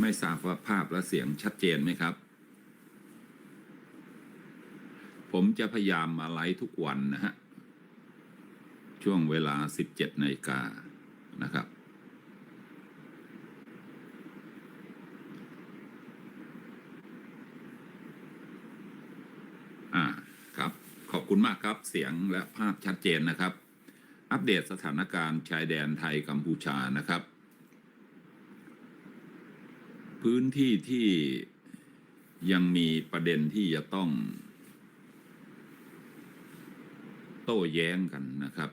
ไม่ทราบว่าภาพและเสียงชัดเจนไหมครับ ผมจะพยายามมาไลฟ์ทุกวันนะฮะ ช่วงเวลา 17นาฬิกานะครับ อ่าครับ ขอบคุณมากครับ เสียงและภาพชัดเจนนะครับ อัปเดตสถานการณ์ชายแดนไทยกัมพูชานะครับ พื้นที่ที่ยังมีประเด็นที่จะต้อง โต้แย้งกันนะครับ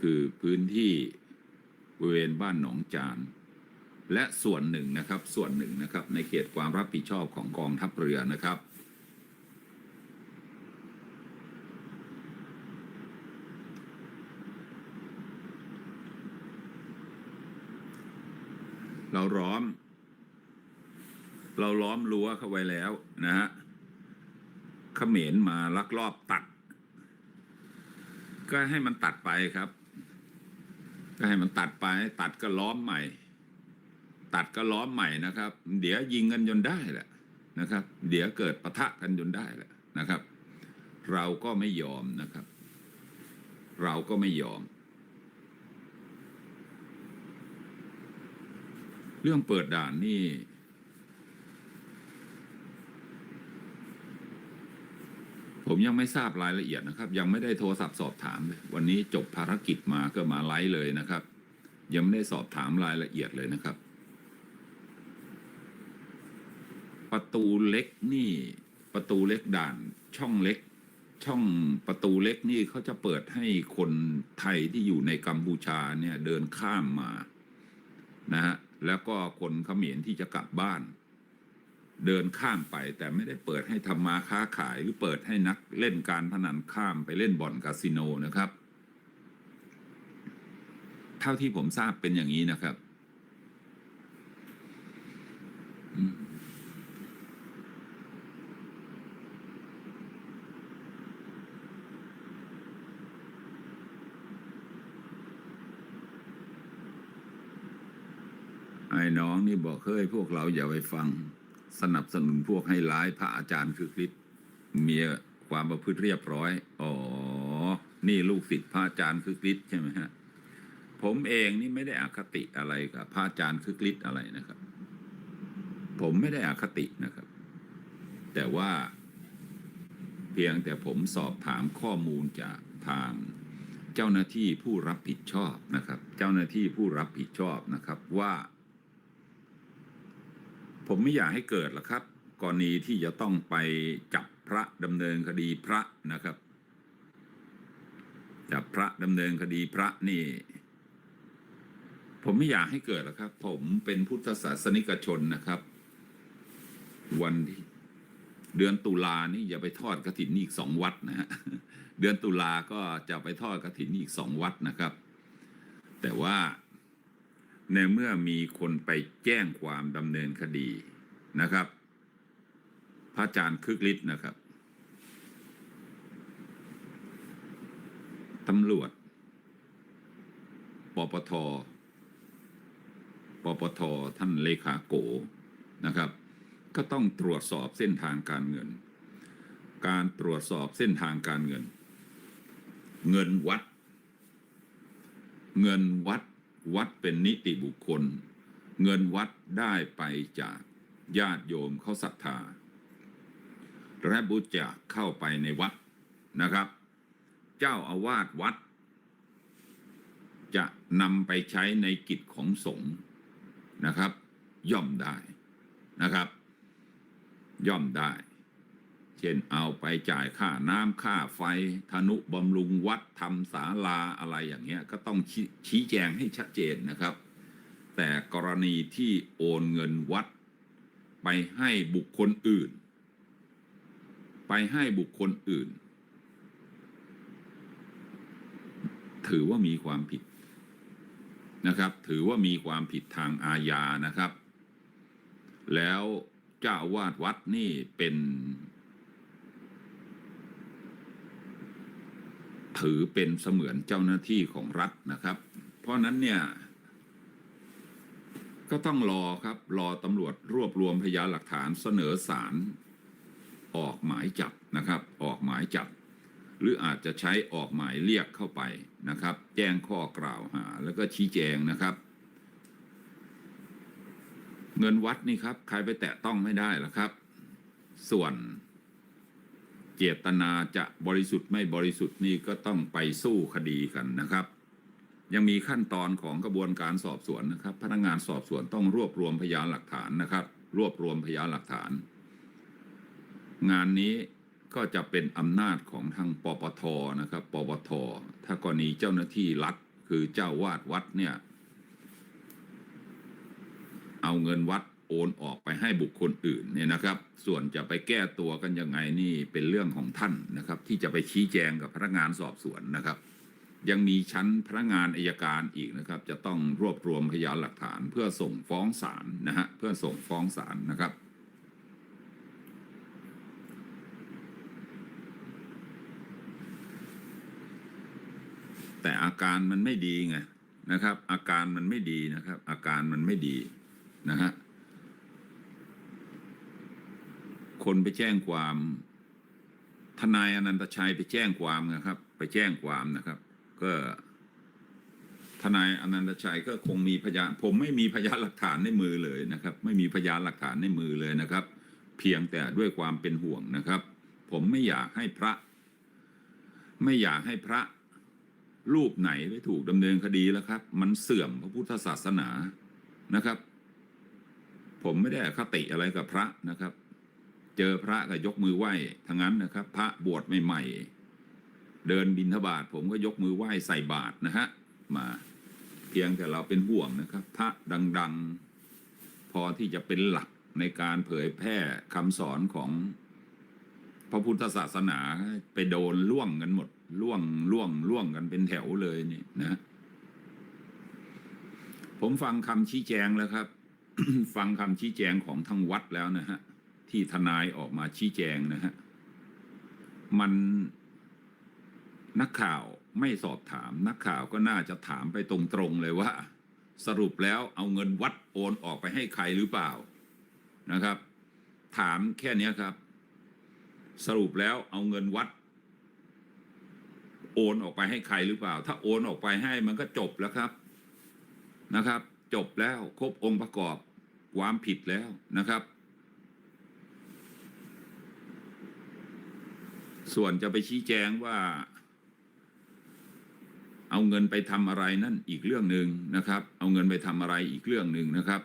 คือพื้นที่บริเวณบ้านหนองจาน และส่วนหนึ่งนะครับส่วนหนึ่งนะครับ ในเขตความรับผิดชอบของกองทัพเรือนะครับ เราล้อม เราล้อมรั้วเข้าไว้แล้วนะฮะเขมรมาลักลอบตัด ก็ให้มันตัดไปครับ ก็ให้มันตัดไป ตัดก็ล้อมใหม่ ตัดก็ล้อมใหม่นะครับ เดี๋ยวยิงกันจนได้แหละนะครับ เดี๋ยวเกิดปะทะกันจนได้แหละนะครับ เราก็ไม่ยอมนะครับ เราก็ไม่ยอม เรื่องเปิดด่านนี่ ผมยังไม่ทราบรายละเอียดนะครับ ยังไม่ได้โทรศัพท์สอบถามเลยวันนี้จบภารกิจมาก็มาไลฟ์เลยนะครับ ยังไม่ได้สอบถามรายละเอียดเลยนะครับ ประตูเล็กนี่ ประตูเล็กด่านช่องเล็กช่องประตูเล็กนี่เขาจะเปิดให้คนไทยที่อยู่ในกัมพูชาเนี่ยเดินข้ามมานะฮะ แล้วก็คนเขมรที่จะกลับบ้าน เดินข้ามไปแต่ไม่ได้เปิดให้ทำมาค้าขายหรือเปิดให้นักเล่นการพนันข้ามไปเล่นบ่อนคาสิโนนะครับ เท่าที่ผมทราบเป็นอย่างนี้นะครับ ไอ้น้องนี่บอกเฮ้ยพวกเราอย่าไปฟัง สนับสนุนพวกให้ร้ายพระอาจารย์คือคริสต์มีความประพฤติเรียบร้อย อ๋อ นี่ลูกศิษย์พระอาจารย์คือคริสใช่ไหมฮะ ผมเองนี่ไม่ได้อคติอะไรกับพระอาจารย์คือคริสอะไรนะครับ ผมไม่ได้อคตินะครับ แต่ว่า เพียงแต่ผมสอบถามข้อมูลจากทางเจ้าหน้าที่ผู้รับผิดชอบนะครับ เจ้าหน้าที่ผู้รับผิดชอบนะครับว่า ผมไม่อยากให้เกิดหรอกครับ กรณีที่จะต้องไปจับพระดำเนินคดีพระนะครับ จับพระดำเนินคดีพระนี่ ผมไม่อยากให้เกิดหรอกครับ ผมเป็นพุทธศาสนิกชนนะครับ วันที่เดือนตุลานี่อย่าไปทอดกระถินอีกสองวัดนะฮะเดือนตุลาก็จะไปทอดกระถินอีกสองวัดนะครับ แต่ว่า ในเมื่อมีคนไปแจ้งความดำเนินคดีนะครับ พระอาจารย์คึกฤทธิ์นะครับตำรวจ ปปท ปปท ท่านเลขาโกนะครับ ก็ต้องตรวจสอบเส้นทางการเงิน การตรวจสอบเส้นทางการเงิน เงินวัด เงินวัด วัดเป็นนิติบุคคล เงินวัดได้ไปจากญาติโยมเขาศรัทธาและบุจาเข้าไปในวัดนะครับ เจ้าอาวาสวัด จะนำไปใช้ในกิจของสงฆ์นะครับ ย่อมได้นะครับ ย่อมได้ ช่นเอาไปจ่ายค่าน้ำค่าไฟธนุบำรุงวัดทำศาลาอะไรอย่างเงี้ยก็ต้องชี้ชี้แจงให้ชัดเจนนะครับ แต่กรณีที่โอนเงินวัด ไปให้บุคคลอื่น ไปให้บุคคลอื่น ถือว่ามีความผิดนะครับ ถือว่ามีความผิดทางอาญานะครับ แล้วเจ้าวาสวัดนี่เป็น ถือเป็นเสมือนเจ้าหน้าที่ของรัฐนะครับ เพราะนั้นเนี่ย ก็ต้องรอครับ รอตำรวจรวบรวมพยานหลักฐานเสนอศาลออกหมายจับนะครับ ออกหมายจับ หรืออาจจะใช้ออกหมายเรียกเข้าไปนะครับ แจ้งข้อกล่าวหา แล้วก็ชี้แจงนะครับ เงินวัดนี่ครับ ใครไปแตะต้องไม่ได้หรอกครับ ส่วน เจตนาจะบริสุทธิ์ไม่บริสุทธิ์นี่ก็ต้องไปสู้คดีกันนะครับ ยังมีขั้นตอนของกระบวนการสอบสวนนะครับ พนักงานสอบสวนต้องรวบรวมพยานหลักฐานนะครับ รวบรวมพยานหลักฐาน งานนี้ก็จะเป็นอำนาจของทางปปทนะครับปปทถ้ากรณีเจ้าหน้าที่รัฐคือเจ้าวาดวัดเนี่ย เอาเงินวัด โอนออกไปให้บุคคลอื่นเนี่ยนะครับ ส่วนจะไปแก้ตัวกันยังไงนี่เป็นเรื่องของท่านนะครับ ที่จะไปชี้แจงกับพนักงานสอบสวนนะครับ ยังมีชั้นพนักงานอายการอีกนะครับ จะต้องรวบรวมพยานหลักฐาน เพื่อส่งฟ้องศาลนะฮะเพื่อส่งฟ้องศาลนะครับแต่อาการมันไม่ดีไงนะครับ อาการมันไม่ดีนะครับ อาการมันไม่ดีนะฮะ คนไปแจ้งความ ทนายอนันตชัยไปแจ้งความนะครับ ไปแจ้งความนะครับ ก็ทนายอนันตชัยก็คงมีพยานผมไม่มีพยานหลักฐานในมือเลยนะครับ ไม่มีพยานหลักฐานในมือเลยนะครับ เพียงแต่ด้วยความเป็นห่วงนะครับ ผมไม่อยากให้พระ ไม่อยากให้พระรูปไหนไปถูกดำเนินคดีแล้วครับ มันเสื่อมพระพุทธศาสนานะครับ ผมไม่ได้คติอะไรกับพระนะครับ เจอพระก็ยกมือไหว้ทั้งนั้นนะครับ พระบวชใหม่ๆเดินบิณฑบาตผมก็ยกมือไหว้ใส่บาตรนะฮะมาเพียงแต่เราเป็นห่วงนะครับ พระดังๆ พอที่จะเป็นหลักในการเผยแพร่คำสอนของพระพุทธศาสนาไปโดนล่วงกันหมดล่วงล่วงล่วงกันเป็นแถวเลยนี่นะ ผมฟังคำชี้แจงแล้วครับ ฟังคำชี้แจงของทางวัดแล้วนะฮะ ที่ทนายออกมาชี้แจงนะฮะ มันนักข่าวไม่สอบถาม นักข่าวก็น่าจะถามไปตรงๆเลยว่า สรุปแล้วเอาเงินวัดโอนออกไปให้ใครหรือเปล่านะครับ ถามแค่นี้ครับ สรุปแล้วเอาเงินวัด โอนออกไปให้ใครหรือเปล่า ถ้าโอนออกไปให้มันก็จบแล้วครับนะครับ จบแล้วครบองค์ประกอบความผิดแล้วนะครับ ส่วนจะไปชี้แจงว่า เอาเงินไปทำอะไรนั่นอีกเรื่องหนึ่งนะครับ เอาเงินไปทำอะไรอีกเรื่องหนึ่งนะครับ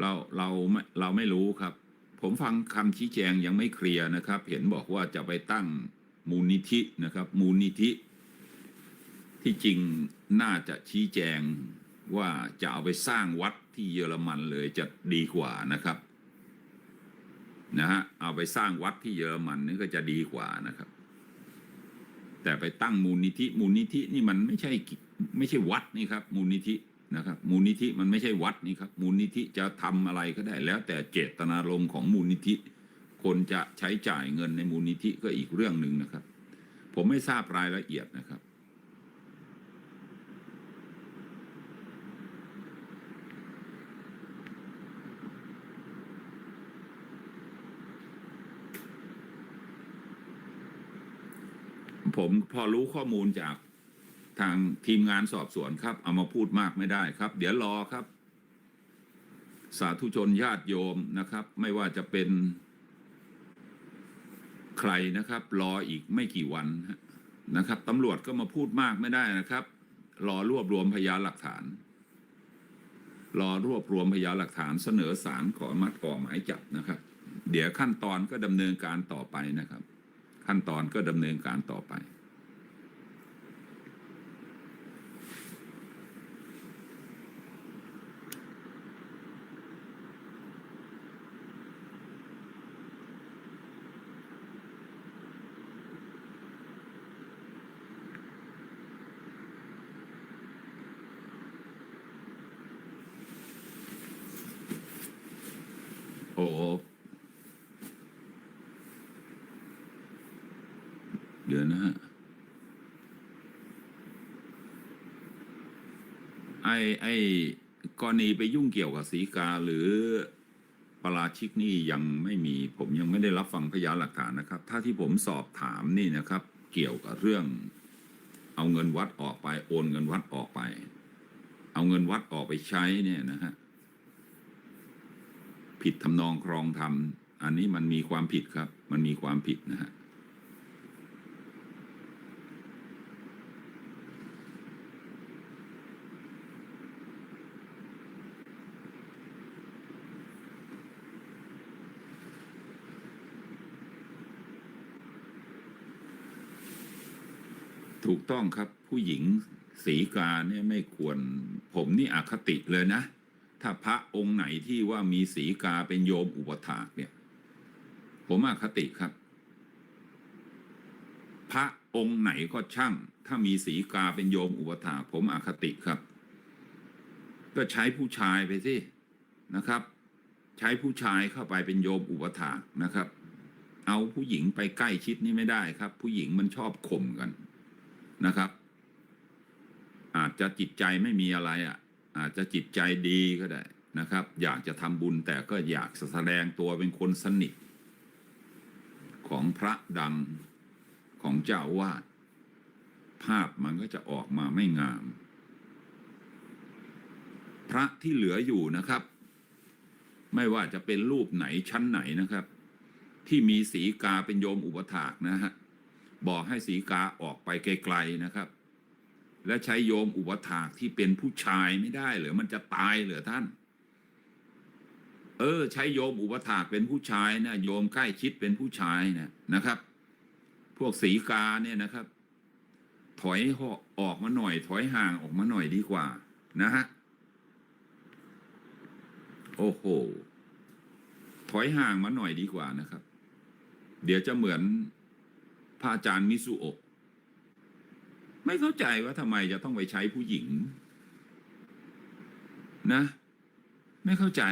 เราเราไม่เราไม่รู้ครับ ผมฟังคำชี้แจงยังไม่เคลียร์นะครับ เห็นบอกว่าจะไปตั้งมูลนิธินะครับ มูลนิธิ ที่จริงน่าจะชี้แจงว่าจะเอาไปสร้างวัดที่เยอรมันเลยจะดีกว่านะครับนะฮะเอาไปสร้างวัดที่เยอรมันนี่ก็จะดีกว่านะครับ แต่ไปตั้งมูลนิธิ มูลนิธินี่มันไม่ใช่ไม่ใช่วัดนี่ครับ มูลนิธิ นะครับมูลนิธิมันไม่ใช่วัดนี่ครับมูลนิธิจะทำอะไรก็ได้ แล้วแต่เจตนารมณ์ของมูลนิธิ คนจะใช้จ่ายเงินในมูลนิธิก็อีกเรื่องหนึ่งนะครับ ผมไม่ทราบรายละเอียดนะครับ ผมพอรู้ข้อมูลจาก ทางทีมงานสอบสวนครับ เอามาพูดมากไม่ได้ครับ เดี๋ยวรอครับ สาธุชนญาติโยมนะครับ ไม่ว่าจะเป็นใครนะครับ รออีกไม่กี่วันนะครับตำรวจก็มาพูดมากไม่ได้นะครับ รอรวบรวมพยานหลักฐาน รอรวบรวมพยานหลักฐานเสนอสารขอมัดก่อหมายจับนะครับ เดี๋ยวขั้นตอนก็ดำเนินการต่อไปนะครับ ขั้นตอนก็ดำเนินการต่อไป นะฮะไอ้ไอ้กรณีไปยุ่งเกี่ยวกับสีกาหรือปราชิกนี่ยังไม่มี ผมยังไม่ได้รับฟังพยานหลักฐานนะครับ ถ้าที่ผมสอบถามนี่นะครับ เกี่ยวกับเรื่อง เอาเงินวัดออกไป โอนเงินวัดออกไป เอาเงินวัดออกไปใช้เนี่ยนะฮะผิดทำนองครองธรรมอันนี้มันมีความผิดครับ มันมีความผิดนะฮะ ถูกต้องครับผู้หญิงสีกาเนี่ยไม่ควร ผมนี่อคติเลยนะ ถ้าพระองค์ไหนที่ว่ามีสีกาเป็นโยมอุปถากเนี่ย ผมอคติครับ พระองค์ไหนก็ช่าง ถ้ามีสีกาเป็นโยมอุปถากผมอคติครับ ก็ใช้ผู้ชายไปสินะครับ ใช้ผู้ชายเข้าไปเป็นโยมอุปถากนะครับ เอาผู้หญิงไปใกล้ชิดนี่ไม่ได้ครับ ผู้หญิงมันชอบข่มกัน นะครับ อาจจะจิตใจไม่มีอะไรอะ อาจจะจิตใจดีก็ได้นะครับ อยากจะทำบุญแต่ก็อยากแสดงตัวเป็นคนสนิทของพระดังของเจ้าวาดภาพมันก็จะออกมาไม่งาม พระที่เหลืออยู่นะครับ ไม่ว่าจะเป็นรูปไหนชั้นไหนนะครับ ที่มีสีกาเป็นโยมอุปถากนะฮะ บอกให้สีกาออกไปไกลๆนะครับ และใช้โยมอุปถากที่เป็นผู้ชายไม่ได้หรือมันจะตายเหรือท่าน เออ ใช้โยมอุปถากเป็นผู้ชายนะโยมใกล้ชิดเป็นผู้ชายนะนะครับ พวกสีกาเนี่ยนะครับ ถอยออกมาหน่อย ถอยห่างออกมาหน่อยดีกว่า นะฮะโอ้โห ถอยห่างมาหน่อยดีกว่านะครับ เดี๋ยวจะเหมือน ระอาจารย์มิสุโอะไม่เข้าใจว่าทำไมจะต้องไปใช้ผู้หญิง นะ ไม่เข้าใจ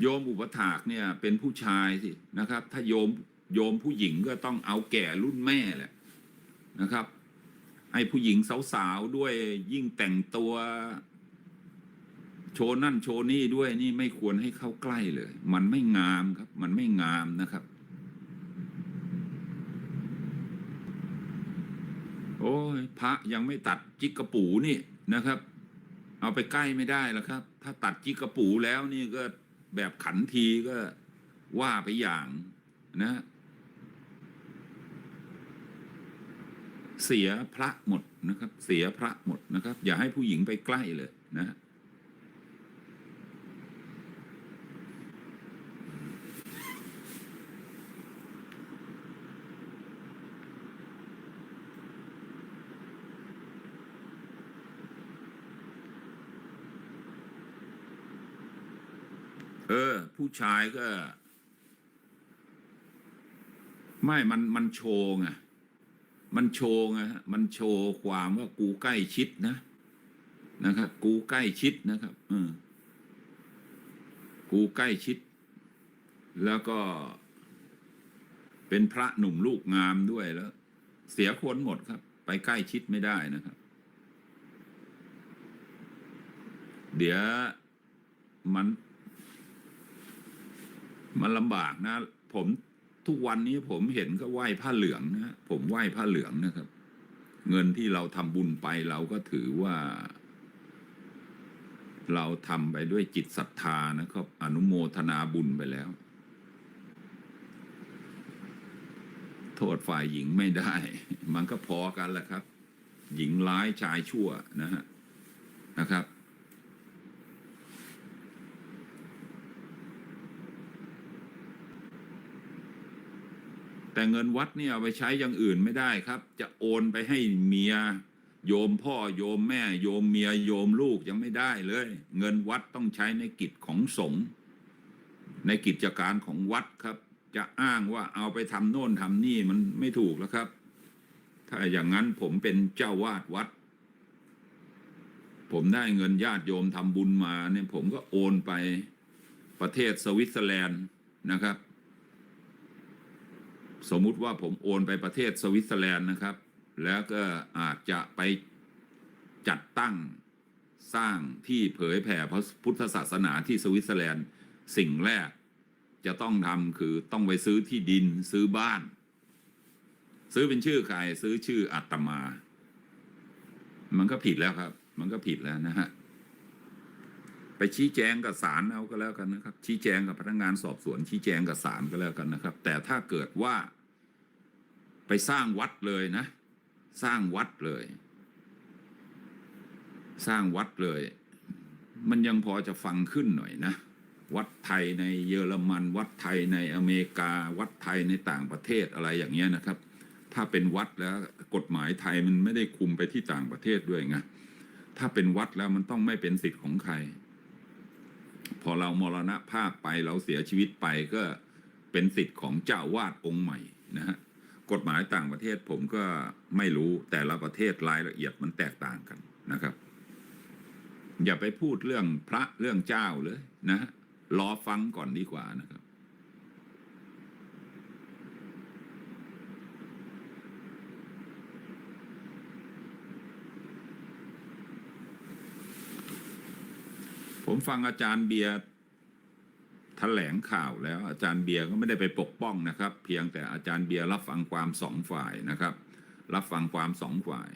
โยมอุปถากเนี่ย เป็นผู้ชายสินะครับ ถ้าโยมโยมผู้หญิงก็ต้องเอาแก่รุ่นแม่แหละนะครับไอ้ผู้หญิงสาวๆด้วยยิ่งแต่งตัว โชว์นั่นโชว์นี่ด้วยนี่ไม่ควรให้เข้าใกล้เลย มันไม่งามครับ มันไม่งามนะครับ โอ้ยพระยังไม่ตัดจิกกระปูนี่นะครับ เอาไปใกล้ไม่ได้แล้วครับ ถ้าตัดจิกกระปูแล้วนี่ก็แบบขันทีก็ว่าไปอย่างนะเสียพระหมดนะครับ เสียพระหมดนะครับ อย่าให้ผู้หญิงไปใกล้เลยนะ ออ ผู้ชายก็ ไม่มันมันโชว์ไงมันโชว์ไงฮะมันโชว์ความว่ากูใกล้ชิดนะนะครับ กูใกล้ชิดนะครับเออกูใกล้ชิด แล้วก็ เป็นพระหนุ่มลูกงามด้วยแล้ว เสียคนหมดครับ ไปใกล้ชิดไม่ได้นะครับ เดี๋ยวมัน มันลำบากนะ ผมทุกวันนี้ผมเห็นก็ไหว้ผ้าเหลืองนะผมไหว้ผ้าเหลืองนะครับ เงินที่เราทำบุญไปเราก็ถือว่า เราทำไปด้วยจิตศรัทธานะครับ อนุโมทนาบุญไปแล้ว โทษฝ่ายหญิงไม่ได้ มันก็พอกันแหละครับ หญิงร้ายชายชั่วนะฮะนะครับ แต่เงินวัดเนี่ยเอาไปใช้อย่างอื่นไม่ได้ครับ จะโอนไปให้เมีย โยมพ่อโยมแม่ โยมเมียโยมลูกยังไม่ได้เลย เงินวัดต้องใช้ในกิจของสงฆ์ในกิจการของวัดครับ จะอ้างว่าเอาไปทำโน่นทำนี่มันไม่ถูกแล้วครับ ถ้าอย่างนั้นผมเป็นเจ้าวาดวัด ผมได้เงินญาติโยมทำบุญมาเนี่ยผมก็โอนไปประเทศสวิตเซอร์แลนด์นะครับ สมมุติว่าผมโอนไปประเทศสวิตเซอร์แลนด์นะครับ แล้วก็อาจจะไปจัดตั้งสร้างที่เผยแผ่พระพุทธศาสนาที่สวิตเซอร์แลนด์สิ่งแรกจะต้องทำคือต้องไปซื้อที่ดินซื้อบ้าน ซื้อเป็นชื่อใครซื้อชื่ออาตมา มันก็ผิดแล้วครับ มันก็ผิดแล้วนะฮะ ไปชี้แจงกับศาลเอาก็แล้วกันนะครับ ชี้แจงกับพนักงานสอบสวน ชี้แจงกับศาลก็แล้วกันนะครับ แต่ถ้าเกิดว่า ไปสร้างวัดเลยนะ สร้างวัดเลย สร้างวัดเลย มันยังพอจะฟังขึ้นหน่อยนะวัดไทยในเยอรมัน วัดไทยในอเมริกา วัดไทยในต่างประเทศอะไรอย่างเงี้ยนะครับ ถ้าเป็นวัดแล้วกฎหมายไทยมันไม่ได้คุมไปที่ต่างประเทศด้วยไงถ้าเป็นวัดแล้วมันต้องไม่เป็นสิทธิ์ของใคร พอเรามรณภาพไปเราเสียชีวิตไปก็เป็นสิทธิ์ของเจ้าวาดองค์ใหม่นะฮะกฎหมายต่างประเทศผมก็ไม่รู้แต่ละประเทศรายละเอียดมันแตกต่างกันนะครับ อย่าไปพูดเรื่องพระเรื่องเจ้าเลยนะฮะรอฟังก่อนดีกว่านะครับ ผมฟังอาจารย์เบียร์แถลงข่าวแล้วอาจารย์เบียร์ก็ไม่ได้ไปปกป้องนะครับ เพียงแต่อาจารย์เบียร์รับฟังความสองฝ่ายนะครับ รับฟังความสองฝ่าย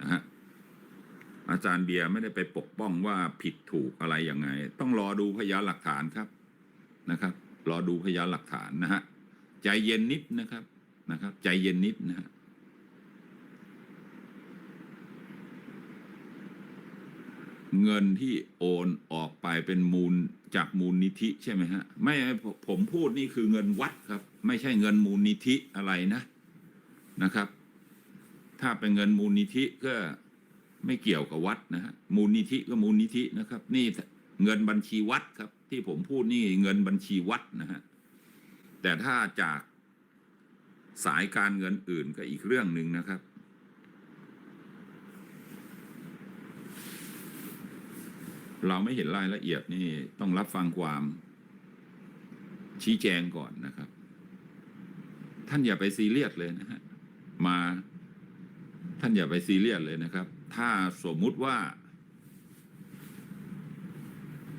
นะฮะอาจารย์เบียร์ไม่ได้ไปปกป้องว่าผิดถูกอะไรยังไง ต้องรอดูพยานหลักฐานครับนะครับ รอดูพยานหลักฐานนะฮะใจเย็นนิดนะครับนะครับ ใจเย็นนิดนะฮะ เงินที่โอนออกไปเป็นมูลจากมูลนิธิใช่ไหมฮะ ไม่ผมพูดนี่คือเงินวัดครับ ไม่ใช่เงินมูลนิธิอะไรนะนะครับ ถ้าเป็นเงินมูลนิธิก็ไม่เกี่ยวกับวัดนะฮะมูลนิธิก็มูลนิธินะครับ นี่เงินบัญชีวัดครับ ที่ผมพูดนี่เงินบัญชีวัดนะฮะแต่ถ้าจากสายการเงินอื่นก็อีกเรื่องหนึ่งนะครับ เราไม่เห็นรายละเอียดนี่ต้องรับฟังความชี้แจงก่อนนะครับ ท่านอย่าไปซีเรียสเลยนะฮะมาท่านอย่าไปซีเรียสเลยนะครับ ถ้าสมมุติว่า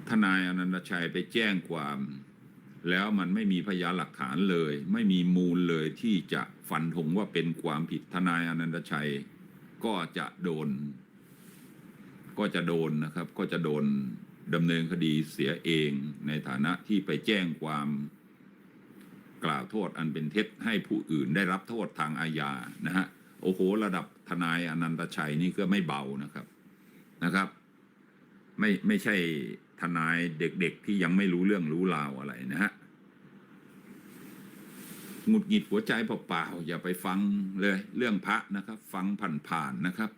ทนายอนันตชัยไปแจ้งความ แล้วมันไม่มีพยานหลักฐานเลย ไม่มีมูลเลยที่จะฟันธงว่าเป็นความผิดทนายอนันตชัย ก็จะโดน ก็จะโดนนะครับก็จะโดนดำเนินคดีเสียเองในฐานะที่ไปแจ้งความกล่าวโทษอันเป็นเท็จให้ผู้อื่นได้รับโทษทางอาญานะฮะโอ้โหระดับทนายอนันตชัยนี่ก็ไม่เบานะครับนะครับ ไม่ไม่ใช่ทนายเด็กๆที่ยังไม่รู้เรื่องรู้ราวอะไรนะฮะหงุดหงิดหัวใจเปล่าๆอย่าไปฟังเลยเรื่องพระนะครับ ฟังผ่านๆนะครับ